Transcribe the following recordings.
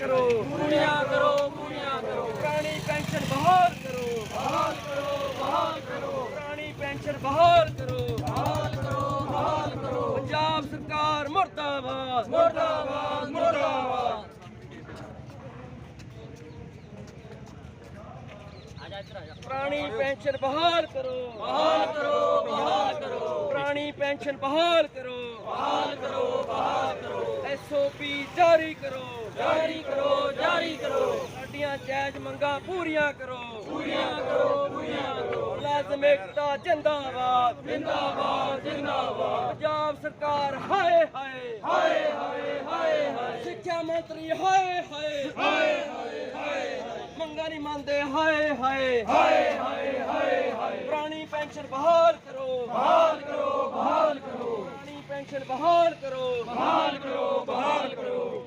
ਕਰੋ ਪੂਰੀਆਂ ਕਰੋ ਪੂਰੀਆਂ ਕਰੋ। ਪੁਰਾਣੀ ਪੈਨਸ਼ਨ ਬਹਾਲ ਕਰੋ ਬਹਾਲ ਕਰੋ ਬਹਾਲ ਕਰੋ। ਪੁਰਾਣੀ ਪੈਨਸ਼ਨ ਬਹਾਲ ਕਰੋ ਬਹਾਲ ਕਰੋ ਬਹਾਲ ਕਰੋ। ਪੰਜਾਬ ਸਰਕਾਰ ਮੁਰਦਾਬਾਦ ਮੁਰਦਾਬਾਦ ਮੁਰਦਾਬਾਦ। ਪੁਰਾਣੀ ਪੈਨਸ਼ਨ ਬਹਾਲ ਕਰੋ ਬਹਾਲ ਕਰੋ ਬਹਾਲ ਕਰੋ। ਪੁਰਾਣੀ ਪੈਨਸ਼ਨ ਬਹਾਲ ਕਰੋ। ਬਹਾਲ ਕਰੋ ਬਹਾਲ ਕਰੋ। ਐਸਓਪੀ ਜਾਰੀ ਕਰੋ। ਜਾਰੀ ਕਰੋ ਜਾਰੀ ਕਰੋ। ਸਾਡੀਆਂ ਜਾਇਜ਼ ਮੰਗਾਂ ਪੂਰੀਆਂ ਕਰੋ। ਪੂਰੀਆਂ ਕਰੋ ਪੂਰੀਆਂ ਕਰੋ। ਏਕਤਾ ਜਿੰਦਾਬਾਦ। ਜਿੰਦਾਬਾਦ ਜਿੰਦਾਬਾਦ। ਪੰਜਾਬ ਸਰਕਾਰ ਹਾਏ ਹਾਏ। ਹਾਏ ਹਾਏ ਹਾਏ ਹਾਏ। ਸਿੱਖਿਆ ਮੰਤਰੀ ਹਾਏ ਹਾਏ। ਹਾਏ ਹਾਏ ਹਾਏ ਮੰਗਾਂ ਨਹੀਂ ਮੰਨਦੇ ਹਾਏ। ਹਾਏ ਹਾਏ ਹਾਏ ਹਾਏ। ਪੁਰਾਣੀ ਪੈਨਸ਼ਨ ਬਹਾਲ ਕਰੋ। ਬਹਾਲ ਕਰੋ। ਪੁਰਾਣੀ ਪੈਨਸ਼ਨ ਬਹਾਲ ਕਰੋ। ਬਹਾਲ ਕਰੋ ਬਹਾਲ ਕਰੋ।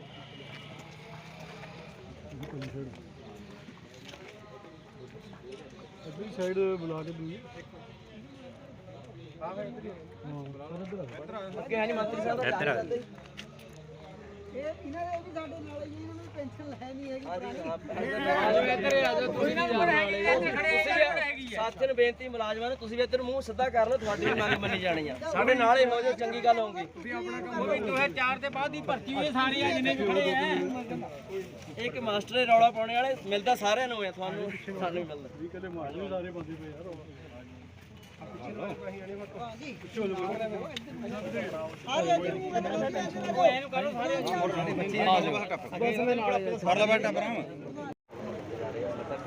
ਅਗਲੀ ਸਾਈਡ ਬੁਲਾ ਕੇ ਦੂਜੀ ਅੱਗੇ ਹੈ ਨਹੀਂ ਮੰਤਰੀ ਸਾਹਿਬ ਦਾ ਇੱਧਰ ਇਹ ਇਹਨਾਂ ਦੇ ਵੀ ਸਾਡੇ ਨਾਲ ਹੀ ਇਹਨਾਂ ਨੂੰ ਪੈਨਸ਼ਨ ਲੈ ਨਹੀਂ ਹੈਗੀ ਆਜੋ ਇੱਧਰ ਆਜੋ ਤੁਸੀਂ ਨਾ ਮੋਰ ਹੈਗੀ। ਸਾਥੀਆਂ ਨੂੰ ਬੇਨਤੀ ਮੁਲਾਜ਼ਮਾਂ ਨੂੰ ਤੁਸੀਂ ਵੀ ਇੱਧਰ ਮੂੰਹ ਸਿੱਧਾ ਕਰ ਲਓ ਤੁਹਾਡੀ ਵੀ ਮੰਗ ਮੰਨੀ ਜਾਣੀ ਆ। ਸਾਡੇ ਨਾਲ ਹੀ ਹੋ ਜਾਓ ਚੰਗੀ ਗੱਲ ਹੋਊਗੀ। ਤੁਸੀਂ ਆਪਣਾ ਕੰਮ ਵੀ 2004 ਦੇ ਬਾਅਦ ਦੀ ਭਰਤੀ ਹੋਈ ਸਾਰੀ ਆ ਜਿੰਨੇ ਵੀ ਖੜੇ ਆ। ਇੱਕ ਮਾਸਟਰ ਰੌਲਾ ਪਾਉਣੇ ਵਾਲੇ ਮਿਲਦਾ ਸਾਰਿਆਂ ਨੂੰ ਆ ਤੁਹਾਨੂੰ ਸਾਨੂੰ ਵੀ ਮਿਲਦਾ। ਵੀ ਕਦੇ ਵੀ ਸਾਰੇ ਬੰਦੇ ਪਏ ਯਾਰ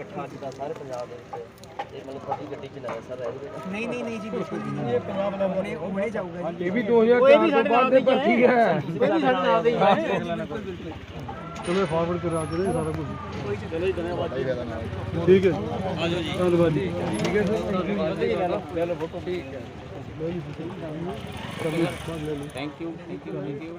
ਇਕੱਠਾ ਅੱਜ ਦਾ ਸਾਰੇ ਪੰਜਾਬ ਦੇ ਵਿੱਚ ਇਹ ਮਤਲਬ ਤੁਹਾਡੀ ਗੱਡੀ ਚ ਲਾਇਆ ਸਰ ਰਹਿ ਨਹੀਂ ਨਹੀਂ ਨਹੀਂ ਜੀ ਬਿਲਕੁਲ ਵੀ ਨਹੀਂ ਇਹ ਪੰਜਾਬ ਦਾ ਹੁਣੇ ਹੁਣੇ ਜਾਊਗਾ ਜੀ। ਇਹ ਵੀ 2004 ਤੋਂ ਬਾਅਦ ਦੇ ਭਰਤੀ ਹੈ। ਇਹ ਵੀ ਸਾਡੇ ਨਾਲ ਦੇ ਹੀ। ਹੈ। ਚਲੋ ਫਾਰਵਰਡ ਕਰਾ ਦੇ ਸਾਰਾ ਕੁਝ। ਠੀਕ ਹੈ ਆਜੋ ਜੀ। ਧੰਨਵਾਦ ਜੀ। ਠੀਕ ਹੈ ਸਰ। ਲੈ ਲਓ ਫੋਟੋ ਠੀਕ ਹੈ ਥੈਂਕ ਯੂ ਥੈਂਕ ਯੂ